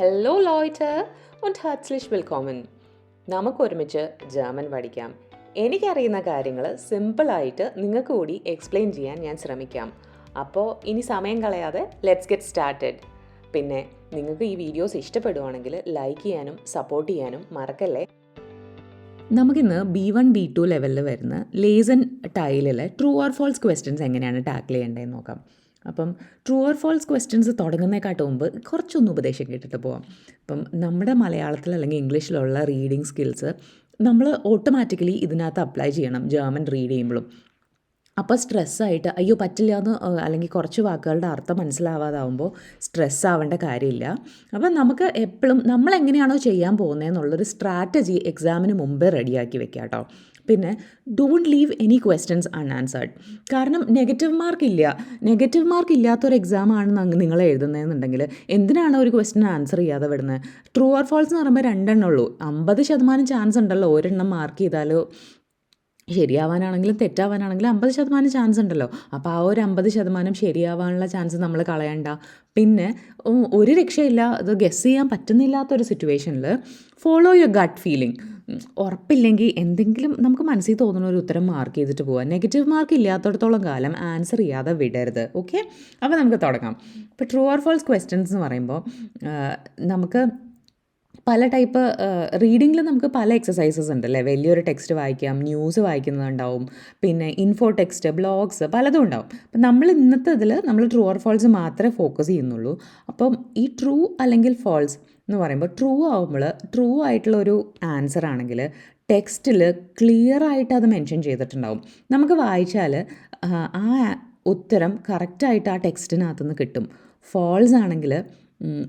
Hello ലോയ്റ്റ് und herzlich willkommen. നമുക്ക് ഒരുമിച്ച് ജർമ്മൻ പഠിക്കാം. എനിക്കറിയുന്ന കാര്യങ്ങൾ സിമ്പിളായിട്ട് നിങ്ങൾക്ക് കൂടി എക്സ്പ്ലെയിൻ ചെയ്യാൻ ഞാൻ ശ്രമിക്കാം. അപ്പോൾ ഇനി സമയം കളയാതെ ലെറ്റ്സ് ഗെറ്റ് സ്റ്റാർട്ടഡ് പിന്നെ നിങ്ങൾക്ക് ഈ വീഡിയോസ് ഇഷ്ടപ്പെടുവാണെങ്കിൽ ലൈക്ക് ചെയ്യാനും സപ്പോർട്ട് ചെയ്യാനും മറക്കല്ലേ? നമുക്കിന്ന് ബി വൺ ബി ടു ലെവലിൽ വരുന്ന ലേസൺ ടൈലിലെ ട്രൂ ആർ ഫോൾസ് ക്വസ്റ്റ്യൻസ് എങ്ങനെയാണ് ടാക്കിൾ ചെയ്യേണ്ടതെന്ന് നോക്കാം. അപ്പം ട്രൂ ഓർ ഫോൾസ് ക്വസ്റ്റ്യൻസ് തുടങ്ങുന്നതിനെക്കാട്ട് മുമ്പ് കുറച്ചൊന്ന് ഉപദേശം കേട്ടിട്ട് പോവാം. അപ്പം നമ്മുടെ മലയാളത്തിൽ അല്ലെങ്കിൽ ഇംഗ്ലീഷിലുള്ള റീഡിങ് സ്കിൽസ് നമ്മൾ ഓട്ടോമാറ്റിക്കലി ഇതിനകത്ത് അപ്ലൈ ചെയ്യണം ജർമ്മൻ റീഡ് ചെയ്യുമ്പോഴും. അപ്പോൾ സ്ട്രെസ്സായിട്ട് അയ്യോ പറ്റില്ല എന്ന് അല്ലെങ്കിൽ കുറച്ച് വാക്കുകളുടെ അർത്ഥം മനസ്സിലാവാതാവുമ്പോൾ സ്ട്രെസ് ആവേണ്ട കാര്യമില്ല. അപ്പം നമുക്ക് എപ്പോഴും നമ്മൾ എങ്ങനെയാണോ ചെയ്യാൻ പോകുന്നതെന്നുള്ളൊരു സ്ട്രാറ്റജി എക്സാമിന് മുമ്പേ റെഡിയാക്കി വെക്കുക കേട്ടോ പിന്നെ don't leave any questions unanswered കാരണം നെഗറ്റീവ് മാർക്ക് ഇല്ല. നെഗറ്റീവ് മാർക്ക് ഇല്ലാത്തൊരു എക്സാം ആണ് നിങ്ങൾ എഴുതുന്നതെന്നുണ്ടെങ്കിൽ എന്തിനാണ് ഒരു ക്വസ്റ്റ്യൻ ആൻസർ ചെയ്യാതെ വിടുന്നത് ട്രൂ ഓർ ഫോൾസ് എന്ന് പറയുമ്പോൾ രണ്ടെണ്ണം ഉള്ളൂ. അമ്പത് ശതമാനം ചാൻസ് ഉണ്ടല്ലോ. ഒരെണ്ണം മാർക്ക് ചെയ്താലോ ശരിയാവാനാണെങ്കിലും തെറ്റാവാനാണെങ്കിലും അമ്പത് ശതമാനം ചാൻസ് ഉണ്ടല്ലോ. അപ്പോൾ ആ ഒരു അമ്പത് ശതമാനം ശരിയാവാനുള്ള ചാൻസ് നമ്മൾ കളയണ്ട. പിന്നെ ഒരു രക്ഷയില്ല. അത് ഗസ് ചെയ്യാൻ പറ്റുന്നില്ലാത്തൊരു സിറ്റുവേഷനിൽ ഫോളോ യുവർ ഗട്ട് ഫീലിംഗ് ഉറപ്പില്ലെങ്കിൽ എന്തെങ്കിലും നമുക്ക് മനസ്സിൽ തോന്നുന്ന ഒരു ഉത്തരം മാർക്ക് ചെയ്തിട്ട് പോവാം. നെഗറ്റീവ് മാർക്ക് ഇല്ലാത്തടത്തോളം കാലം ആൻസർ ചെയ്യാതെ വിടരുത്. ഓക്കെ അപ്പോൾ നമുക്ക് തുടങ്ങാം. ഇപ്പോൾ ട്രൂ ഓർ ഫോൾസ് ക്വസ്റ്റ്യൻസ് എന്ന് പറയുമ്പോൾ നമുക്ക് പല ടൈപ്പ് റീഡിങ്ങിൽ നമുക്ക് പല എക്സസൈസസ് ഉണ്ട് അല്ലേ വലിയൊരു ടെക്സ്റ്റ് വായിക്കാം ന്യൂസ് വായിക്കുന്നുണ്ടാവും പിന്നെ ഇൻഫോ ടെക്സ്റ്റ് ബ്ലോഗ്സ് പലതും ഉണ്ടാവും. അപ്പം നമ്മൾ ഇന്നത്തെ ഇതിൽ നമ്മൾ ട്രൂ ഓർ ഫോൾസ് മാത്രമേ ഫോക്കസ് ചെയ്യുന്നുള്ളൂ. അപ്പം ഈ ട്രൂ അല്ലെങ്കിൽ ഫോൾസ് എന്ന് പറയുമ്പോൾ ട്രൂ ആവുമ്പോൾ ട്രൂ ആയിട്ടുള്ള ഒരു ആൻസർ ആണെങ്കിൽ ടെക്സ്റ്റിൽ ക്ലിയർ ആയിട്ട് അത് മെൻഷൻ ചെയ്തിട്ടുണ്ടാവും. നമുക്ക് വായിച്ചാൽ ആ ഉത്തരം കറക്റ്റായിട്ട് ആ ടെക്സ്റ്റിനകത്തു നിന്ന് കിട്ടും. ഫോൾസ് ആണെങ്കിൽ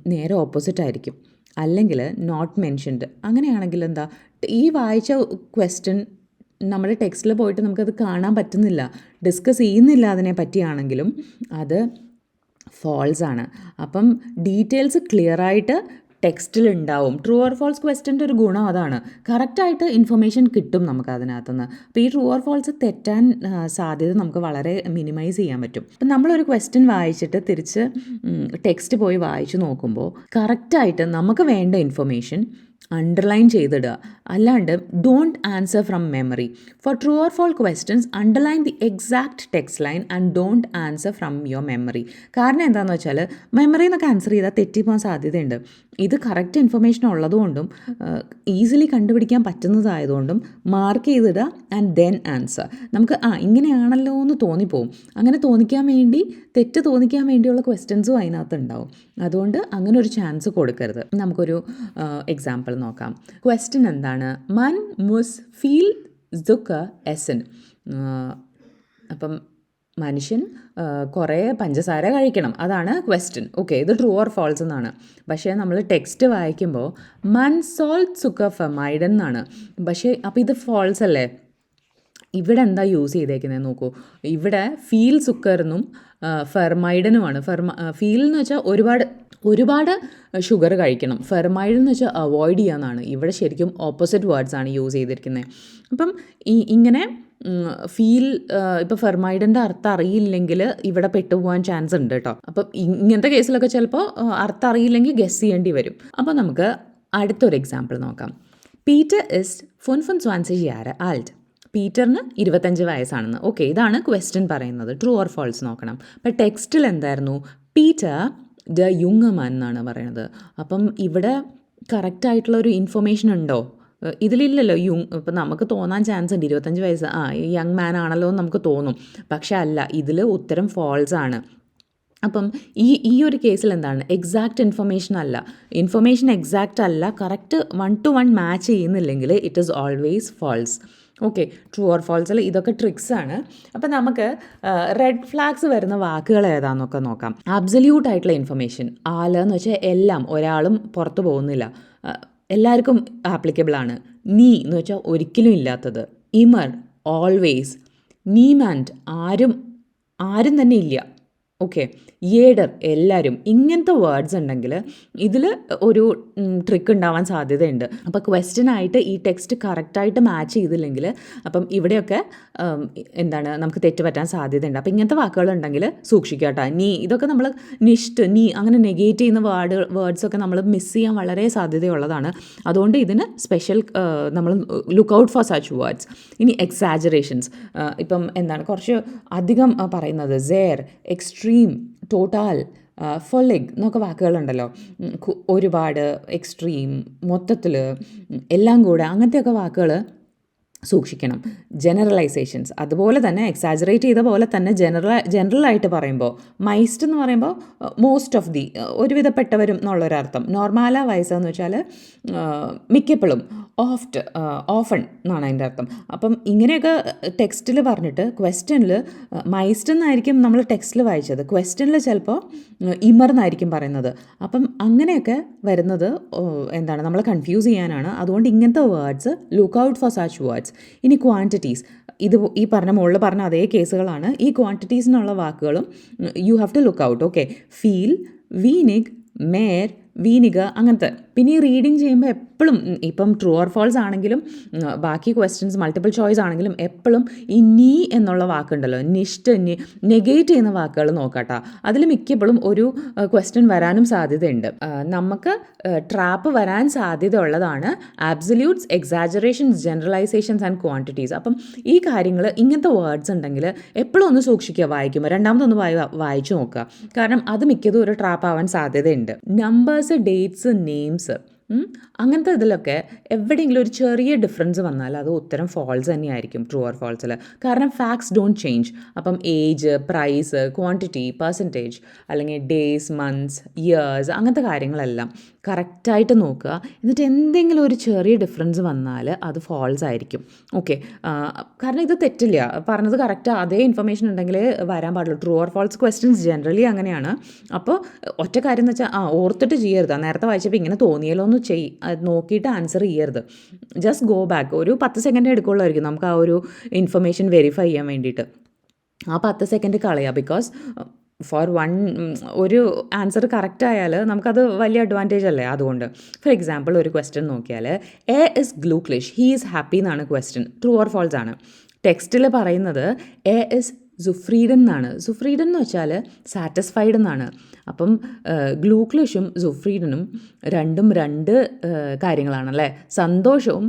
നേരെ ഓപ്പോസിറ്റ് ആയിരിക്കും. അല്ലെങ്കിൽ നോട്ട് മെൻഷൻഡ് അങ്ങനെയാണെങ്കിൽ എന്താ ഈ വായിച്ച ക്വസ്റ്റ്യൻ നമ്മുടെ ടെക്സ്റ്റിൽ പോയിട്ട് നമുക്കത് കാണാൻ പറ്റുന്നില്ല. ഡിസ്കസ് ചെയ്യുന്നില്ല അതിനെ പറ്റിയാണെങ്കിലും അത് ഫോൾസ് ആണ്. അപ്പം ഡീറ്റെയിൽസ് ക്ലിയർ ആയിട്ട് ടെക്സ്റ്റിൽ ഉണ്ടാവും ട്രൂ ഓർ ഫോൾസ് ക്വസ്റ്റ്യന്റെ ഒരു ഗുണം അതാണ്. കറക്റ്റായിട്ട് ഇൻഫർമേഷൻ കിട്ടും നമുക്ക് അതിനകത്തുനിന്ന്. അപ്പോൾ ഈ ട്രൂ ഓർ ഫോൾസ് തെറ്റാൻ സാധ്യത നമുക്ക് വളരെ മിനിമൈസ് ചെയ്യാൻ പറ്റും. അപ്പം നമ്മളൊരു ക്വസ്റ്റ്യൻ വായിച്ചിട്ട് തിരിച്ച് ടെക്സ്റ്റ് പോയി വായിച്ചു നോക്കുമ്പോൾ കറക്റ്റായിട്ട് നമുക്ക് വേണ്ട ഇൻഫർമേഷൻ അണ്ടർലൈൻ ചെയ്തിടുക. അല്ലാണ്ട് don't answer from memory for true or false questions underline the exact text line and don't answer from your memory കാരണം എന്താണെന്ന് വെച്ചാൽ മെമ്മറി എന്നൊക്കെ ആൻസർ ചെയ്താൽ തെറ്റിപ്പോകാൻ സാധ്യതയുണ്ട്. ഇത് കറക്റ്റ് ഇൻഫർമേഷൻ ഉള്ളതുകൊണ്ടും ഈസിലി കണ്ടുപിടിക്കാൻ പറ്റുന്നതായതുകൊണ്ടും മാർക്ക് ചെയ്തിടുക ആൻഡ് ദെൻ ആൻസർ നമുക്ക് ആ ഇങ്ങനെയാണല്ലോ എന്ന് തോന്നിപ്പോവും. അങ്ങനെ തോന്നിക്കാൻ വേണ്ടി തെറ്റ് തോന്നിക്കാൻ വേണ്ടിയുള്ള ക്വസ്റ്റ്യൻസും അതിനകത്ത് ഉണ്ടാവും. അതുകൊണ്ട് അങ്ങനെ ഒരു ചാൻസ് കൊടുക്കരുത്. നമുക്കൊരു എക്സാമ്പിൾ നോക്കാം. ക്വസ്റ്റ്യൻ എന്താണ്? മൻ മുസ് ഫീൽ ദുഃഖ എസൻ. അപ്പം മനുഷ്യൻ കുറേ പഞ്ചസാര കഴിക്കണം. അതാണ് ക്വസ്റ്റ്യൻ ഓക്കെ ഇത് ട്രൂ ഓർ ഫോൾസ് എന്നാണ്. പക്ഷേ നമ്മൾ ടെക്സ്റ്റ് വായിക്കുമ്പോൾ മൻ സോൾ സുഖ മൈഡൻ എന്നാണ്. പക്ഷേ അപ്പോൾ ഇത് ഫോൾസ് അല്ലേ? ഇവിടെ എന്താ യൂസ് ചെയ്തേക്കുന്നത് നോക്കൂ. ഇവിടെ ഫീൽ സുക്കറിനും ഫെർമൈഡനുമാണ് ഫെർമ ഫീൽ എന്ന് വെച്ചാൽ ഒരുപാട് ഒരുപാട് ഷുഗർ കഴിക്കണം. ഫെർമൈഡ് എന്ന് വെച്ചാൽ അവോയ്ഡ് ചെയ്യാന്നാണ്. ഇവിടെ ശരിക്കും ഓപ്പോസിറ്റ് വേർഡ്സ് ആണ് യൂസ് ചെയ്തിരിക്കുന്നത് അപ്പം ഈ ഇങ്ങനെ ഫീൽ ഇപ്പോൾ ഫെർമൈഡിന്റെ അർത്ഥം അറിയില്ലെങ്കിൽ ഇവിടെ പെട്ടുപോകാൻ ചാൻസ് ഉണ്ട് കേട്ടോ അപ്പം ഇങ്ങനത്തെ കേസിലൊക്കെ ചിലപ്പോൾ അർത്ഥം അറിയില്ലെങ്കിൽ ഗസ് ചെയ്യേണ്ടി വരും. അപ്പോൾ നമുക്ക് അടുത്തൊരു എക്സാമ്പിൾ നോക്കാം. പീറ്റർ ഇസ് ഫുൻ ഫുൻ സ്വാൻസി യാര ആൽറ്റ് പീറ്ററിന് ഇരുപത്തഞ്ച് വയസ്സാണെന്ന്. ഓക്കെ ഇതാണ് ക്വസ്റ്റ്യൻ പറയുന്നത്. ട്രൂ ഓർ ഫോൾസ് നോക്കണം. അപ്പം ടെക്സ്റ്റിൽ എന്തായിരുന്നു? പീറ്റർ ദ യുങ്ങമാൻ എന്നാണ് പറയുന്നത്. അപ്പം ഇവിടെ കറക്റ്റായിട്ടുള്ള ഒരു ഇൻഫർമേഷൻ ഉണ്ടോ? ഇതിലില്ലല്ലോ. യുങ് ഇപ്പം നമുക്ക് തോന്നാൻ ചാൻസ് ഉണ്ട്. ഇരുപത്തഞ്ച് വയസ്സ് ആ യങ് മാൻ ആണല്ലോ എന്ന് നമുക്ക് തോന്നും. പക്ഷെ അല്ല ഇതിൽ ഉത്തരം ഫോൾസ് ആണ്. അപ്പം ഈ ഈ ഒരു കേസിൽ എന്താണ്? എക്സാക്റ്റ് ഇൻഫർമേഷൻ അല്ല. ഇൻഫർമേഷൻ എക്സാക്റ്റ് അല്ല. Correct one to one match ചെയ്യുന്നില്ലെങ്കിൽ it is always false okay true or ഫോൾസിൽ ഇതൊക്കെ ട്രിക്സ് ആണ്. അപ്പം നമുക്ക് റെഡ് ഫ്ലാഗ്സ് വരുന്ന വാക്കുകൾ ഏതാണെന്നൊക്കെ നോക്കാം. അബ്സല്യൂട്ട് ആയിട്ടുള്ള ഇൻഫർമേഷൻ ആലെന്ന് വെച്ചാൽ എല്ലാം ഒരാളും പുറത്തു പോകുന്നില്ല. എല്ലാവർക്കും ആപ്ലിക്കബിൾ ആണ്. നീ എന്ന് വെച്ചാൽ ഒരിക്കലും ഇല്ലാത്തത്. ഇമർ ഓൾവേസ് നീമാൻഡ് ആരും ആരും തന്നെ ഇല്ല. ഓക്കെ ഏഡർ എല്ലാവരും ഇങ്ങനത്തെ വേർഡ്സ് ഉണ്ടെങ്കിൽ ഇതിൽ ഒരു ട്രിക്ക് ഉണ്ടാവാൻ സാധ്യതയുണ്ട്. അപ്പോൾ ക്വസ്റ്റ്യനായിട്ട് ഈ ടെക്സ്റ്റ് കറക്റ്റായിട്ട് മാച്ച് ചെയ്തില്ലെങ്കിൽ അപ്പം ഇവിടെയൊക്കെ എന്താണ് നമുക്ക് തെറ്റ് പറ്റാൻ സാധ്യതയുണ്ട്. അപ്പോൾ ഇങ്ങനത്തെ വാക്കുകളുണ്ടെങ്കിൽ സൂക്ഷിക്കുക കേട്ടോ. നീ ഇതൊക്കെ നമ്മൾ നിഷ്ട് നീ അങ്ങനെ നെഗേറ്റ് ചെയ്യുന്ന വേർഡ് വേർഡ്സൊക്കെ നമ്മൾ മിസ് ചെയ്യാൻ വളരെ സാധ്യതയുള്ളതാണ്. അതുകൊണ്ട് ഇതിന് സ്പെഷ്യൽ നമ്മൾ look out for such words ഇനി എക്സാജറേഷൻസ് ഇപ്പം എന്താണ് കുറച്ച് അധികം പറയുന്നത്. സേർ എക്സ്ട്രീം ടോട്ടാൽ ഫൊളിഗ് എന്നൊക്കെ വാക്കുകളുണ്ടല്ലോ. ഒരുപാട് എക്സ്ട്രീം മൊത്തത്തിൽ എല്ലാം കൂടെ അങ്ങനത്തെയൊക്കെ വാക്കുകൾ സൂക്ഷിക്കണം. ജനറലൈസേഷൻസ്. അതുപോലെ തന്നെ എക്സാജറേറ്റ് ചെയ്ത പോലെ തന്നെ ജനറൽ ജനറലായിട്ട് പറയുമ്പോൾ മൈസ്റ്റ് എന്ന് പറയുമ്പോൾ മോസ്റ്റ് ഓഫ് ദി ഒരുവിധപ്പെട്ടവരും എന്നുള്ളൊരർത്ഥം. നോർമാല വയസ്സ് എന്ന് വെച്ചാൽ മിക്കപ്പോഴും ഓഫ്റ്റ് ഓഫൺ എന്നാണ് അതിന്റെ അർത്ഥം. അപ്പം ഇങ്ങനെയൊക്കെ ടെക്സ്റ്റിൽ പറഞ്ഞിട്ട് ക്വസ്റ്റ്യനിൽ മൈസ്റ്റ് എന്നായിരിക്കും നമ്മൾ ടെക്സ്റ്റിൽ വായിച്ചത്. ക്വസ്റ്റ്യനിൽ ചിലപ്പോൾ ഇമർ എന്നായിരിക്കും പറയുന്നത്. അപ്പം അങ്ങനെയൊക്കെ വരുന്നത് എന്താണ്? നമ്മളെ കൺഫ്യൂസ് ചെയ്യാനാണ്. അതുകൊണ്ട് ഇങ്ങനത്തെ words look out for such words ഇനി ക്വാണ്ടിറ്റീസ് ഇത് ഈ പറഞ്ഞ മുകളിൽ പറഞ്ഞ അതേ കേസുകളാണ്. ഈ ക്വാണ്ടിറ്റീസിനുള്ള വാക്കുകളും you have to look out okay feel വീനിക് മേർ വീനിക അങ്ങനത്തെ. പിന്നെ ഈ റീഡിങ് ചെയ്യുമ്പോൾ എപ്പോഴും ഇപ്പം ട്രൂ ഓർ ഫോൾസ് ആണെങ്കിലും ബാക്കി ക്വസ്റ്റ്യൻസ് മൾട്ടിപ്പിൾ ചോയ്സ് ആണെങ്കിലും എപ്പോഴും ഈ നീ എന്നുള്ള വാക്കുണ്ടല്ലോ നിഷ്ട് നെഗേറ്റ് ചെയ്യുന്ന വാക്കുകൾ നോക്കാട്ടോ. അതിൽ മിക്കപ്പോഴും ഒരു ക്വസ്റ്റ്യൻ വരാനും സാധ്യതയുണ്ട്. നമുക്ക് ട്രാപ്പ് വരാൻ സാധ്യത ഉള്ളതാണ് absolutes exaggerations generalisations and quantities അപ്പം ഈ കാര്യങ്ങൾ ഇങ്ങനത്തെ വേർഡ്സ് ഉണ്ടെങ്കിൽ എപ്പോഴും ഒന്ന് സൂക്ഷിക്കുക വായിക്കുമ്പോൾ രണ്ടാമതൊന്ന് വായി വായിച്ചു നോക്കുക. കാരണം അത് മിക്കതും ഒരു ട്രാപ്പ് ആവാൻ സാധ്യതയുണ്ട്. നമ്പേഴ്സ് ഡേറ്റ്സ് നെയിംസ് അങ്ങനത്തെ ഇതിലൊക്കെ എവിടെയെങ്കിലും ഒരു ചെറിയ ഡിഫറൻസ് വന്നാൽ അത് ഉത്തരം ഫോൾസ് തന്നെയായിരിക്കും ട്രൂ ഓർ ഫോൾസിൽ കാരണം ഫാക്ട്സ് ഡോണ്ട് ചേഞ്ച് അപ്പം ഏജ് പ്രൈസ് ക്വാണ്ടിറ്റി പെർസെന്റേജ് അല്ലെങ്കിൽ ഡേയ്സ് മന്ത്സ് ഇയേഴ്സ് അങ്ങനത്തെ കാര്യങ്ങളെല്ലാം. കറക്റ്റായിട്ട് നോക്കുക. എന്നിട്ട് എന്തെങ്കിലും ഒരു ചെറിയ ഡിഫറൻസ് വന്നാൽ അത് ഫോൾസ് ആയിരിക്കും. ഓക്കെ കാരണം ഇത് തെറ്റില്ല. പറഞ്ഞത് കറക്റ്റ് അതേ ഇൻഫർമേഷൻ ഉണ്ടെങ്കിൽ വരാൻ പാടുള്ളൂ. True or false questions generally അങ്ങനെയാണ്. അപ്പോൾ ഒറ്റ കാര്യം എന്ന് വെച്ചാൽ ആ ഓർത്തിട്ട് ചെയ്യരുത്. നേരത്തെ വായിച്ചപ്പോൾ ഇങ്ങനെ തോന്നിയല്ലോ ഒന്ന് ചെയ് നോക്കിയിട്ട് ആൻസർ ചെയ്യരുത്. ജസ്റ്റ് ഗോ ബാക്ക് ഒരു പത്ത് സെക്കൻഡ് എടുക്കുള്ളായിരിക്കും നമുക്ക് ആ ഒരു ഇൻഫർമേഷൻ വെരിഫൈ ചെയ്യാൻ വേണ്ടിയിട്ട്. ആ പത്ത് സെക്കൻഡ് കളയുക ബിക്കോസ് ഫോർ വൺ ഒരു ആൻസർ കറക്റ്റ് ആയാൽ നമുക്കത് വലിയ അഡ്വാന്റേജ് അല്ലേ? അതുകൊണ്ട്. ഫോർ എക്സാമ്പിൾ ഒരു ക്വസ്റ്റ്യൻ നോക്കിയാൽ എ ഇസ് ഗ്ലൂക്ലിഷ് ഹീ ഈസ് ഹാപ്പി എന്നാണ് ക്വസ്റ്റ്യൻ ട്രൂ ഓർ ഫോൾസ് ആണ്. ടെക്സ്റ്റിൽ പറയുന്നത് എ ഇസ് സുഫ്രീഡൻ എന്നാണ്. സുഫ്രീഡൻ എന്ന് വെച്ചാൽ സാറ്റിസ്ഫൈഡ് എന്നാണ്. അപ്പം ഗ്ലൂക്ലിഷും സുഫ്രീഡനും രണ്ടും രണ്ട് കാര്യങ്ങളാണ് കാര്യങ്ങളാണല്ലേ? സന്തോഷവും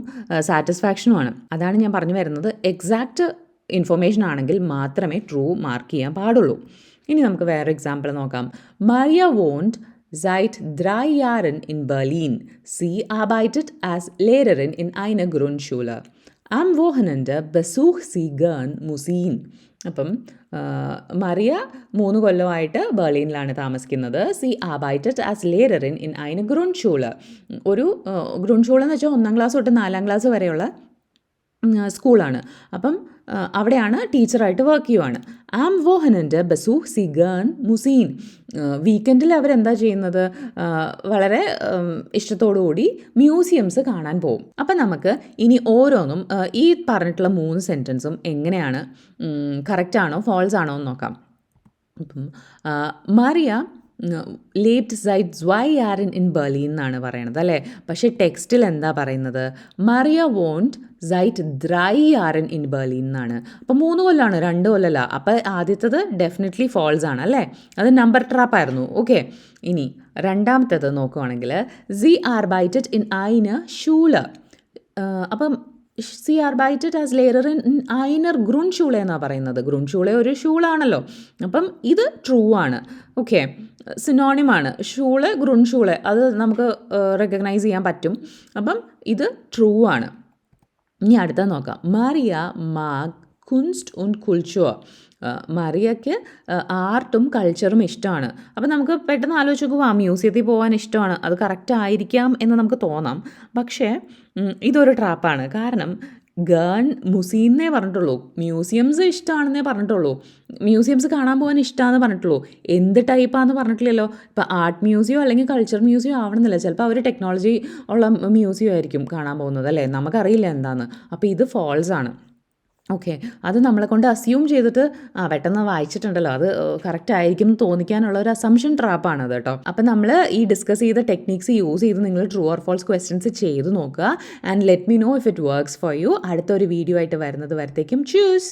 സാറ്റിസ്ഫാക്ഷനുമാണ് അതാണ് ഞാൻ പറഞ്ഞു വരുന്നത്. എക്സാക്റ്റ് ഇൻഫർമേഷൻ ആണെങ്കിൽ മാത്രമേ ട്രൂ മാർക്ക് ചെയ്യാൻ പാടുള്ളൂ. ഇനി നമുക്ക് വേറെ എക്സാമ്പിൾ നോക്കാം മറിയ വോണ്ട് Seit drei Jahren in Berlin. Sie arbeitet als Lehrerin in einer Grundschule. Am Wochenende besucht sie gern Museen. അപ്പം മറിയ മൂന്ന് കൊല്ലമായിട്ട് ബെർലിനിലാണ് താമസിക്കുന്നത് സി ആബൈറ്റഡ് ആസ് ലേററിൻ ഇൻ ഐന ഗ്രൂൺ ഷൂള ഒരു ഗ്രൂൺ ഷൂൾ എന്ന് വെച്ചാൽ ഒന്നാം ക്ലാസ് തൊട്ട് നാലാം ക്ലാസ് വരെയുള്ള സ്കൂളാണ് അപ്പം അവിടെയാണ് ടീച്ചറായിട്ട് വർക്ക് ചെയ്യുവാണ്. ആം വോഹനന്റെ ബസു സിഗാൻ മുസീൻ. വീക്കെൻഡിൽ അവരെന്താ ചെയ്യുന്നത്? വളരെ ഇഷ്ടത്തോടുകൂടി മ്യൂസിയംസ് കാണാൻ പോകും അപ്പം നമുക്ക് ഇനി ഓരോന്നും ഈ പറഞ്ഞിട്ടുള്ള മൂന്ന് സെന്റൻസും എങ്ങനെയാണ് കറക്റ്റാണോ ഫോൾസ് ആണോ എന്ന് നോക്കാം. മറിയ ലേറ്റ് സൈറ്റ് സ്വൈ ആരൻ ഇൻ ബർലിൻ എന്നാണ് പറയണത് അല്ലേ? പക്ഷേ ടെക്സ്റ്റിൽ എന്താ പറയുന്നത്? മറിയ വോണ്ട് സൈറ്റ് ദ്രൈ ആരൻ ഇൻ ബെർലിൻ എന്നാണ്. അപ്പോൾ മൂന്ന് കൊല്ലമാണ് രണ്ട് കൊല്ലമല്ല അപ്പോൾ ആദ്യത്തത് ഡെഫിനറ്റ്ലി ഫോൾസ് ആണ് അല്ലേ? അത് നമ്പർ ട്രാപ്പ് ആയിരുന്നു. ഓക്കെ ഇനി രണ്ടാമത്തേത് നോക്കുവാണെങ്കിൽ സി ആർ ബൈറ്റഡ് ഇൻ ഐന ഷൂല. അപ്പം സി ആർ ബൈറ്റഡ് ആസ് ലെയറർ ഇൻ ഐനർ ഗ്രൂൺ ഷൂള എന്നാണ് പറയുന്നത്. ഗ്രൂൺ ഷൂള ഒരു ഷൂളാണല്ലോ അപ്പം ഇത് ട്രൂ ആണ്. ഓക്കെ സിനോണിമാണ് ഷൂൾ ഗ്രൂൺ ഷൂൾ അത് നമുക്ക് റെക്കഗ്നൈസ് ചെയ്യാൻ പറ്റും. അപ്പം ഇത് ട്രൂ ആണ്. ഇനി അടുത്ത നോക്കാം. മറിയ മാഗ് കുൻസ്റ്റ് ഉൻ കുൽച്ചുവ മറിയയ്ക്ക് ആർട്ടും കൾച്ചറും ഇഷ്ടമാണ്. അപ്പം നമുക്ക് പെട്ടെന്ന് ആലോചിച്ച് നോക്കുമ്പോൾ ആ മ്യൂസിയത്തിൽ പോകാൻ ഇഷ്ടമാണ്. അത് കറക്റ്റ് ആയിരിക്കാം എന്ന് നമുക്ക് തോന്നാം. പക്ഷേ ഇതൊരു ട്രാപ്പാണ് കാരണം ഗേൺ മുസീന്നേ പറഞ്ഞിട്ടുള്ളൂ. മ്യൂസിയംസ് ഇഷ്ടമാണെന്നേ പറഞ്ഞിട്ടുള്ളൂ. മ്യൂസിയംസ് കാണാൻ പോകാൻ ഇഷ്ടമാണെന്ന് പറഞ്ഞിട്ടുള്ളൂ. എന്ത് ടൈപ്പാന്ന് പറഞ്ഞിട്ടില്ലല്ലോ. ഇപ്പോൾ ആർട്ട് മ്യൂസിയം അല്ലെങ്കിൽ കൾച്ചർ മ്യൂസിയം ആവണമെന്നില്ല. ചിലപ്പോൾ അവർ ടെക്നോളജി ഉള്ള മ്യൂസിയം ആയിരിക്കും കാണാൻ പോകുന്നത് അല്ലേ? നമുക്കറിയില്ല എന്താണെന്ന് അപ്പോൾ ഇത് ഫോൾസ് ആണ്. ഓക്കെ. അത് നമ്മളെ കൊണ്ട് അസ്യൂം ചെയ്തിട്ട് ആ പെട്ടെന്ന് വായിച്ചിട്ടുണ്ടല്ലോ. അത് കറക്റ്റ് ആയിരിക്കും എന്ന് തോന്നിക്കാനുള്ള ഒരു അസംഷൻ ട്രാപ്പാണ് അത് കേട്ടോ. അപ്പം നമ്മൾ ഈ ഡിസ്കസ് ചെയ്ത ടെക്നിക്സ് യൂസ് ചെയ്ത് നിങ്ങൾ ട്രൂ ഓർ ഫോൾസ് ക്വസ്റ്റ്യൻസ് ചെയ്ത് നോക്കുക. And let me know if it works for you അടുത്ത ഒരു വീഡിയോ ആയിട്ട് വരുന്നത് വരത്തേക്കും. ചൂസ്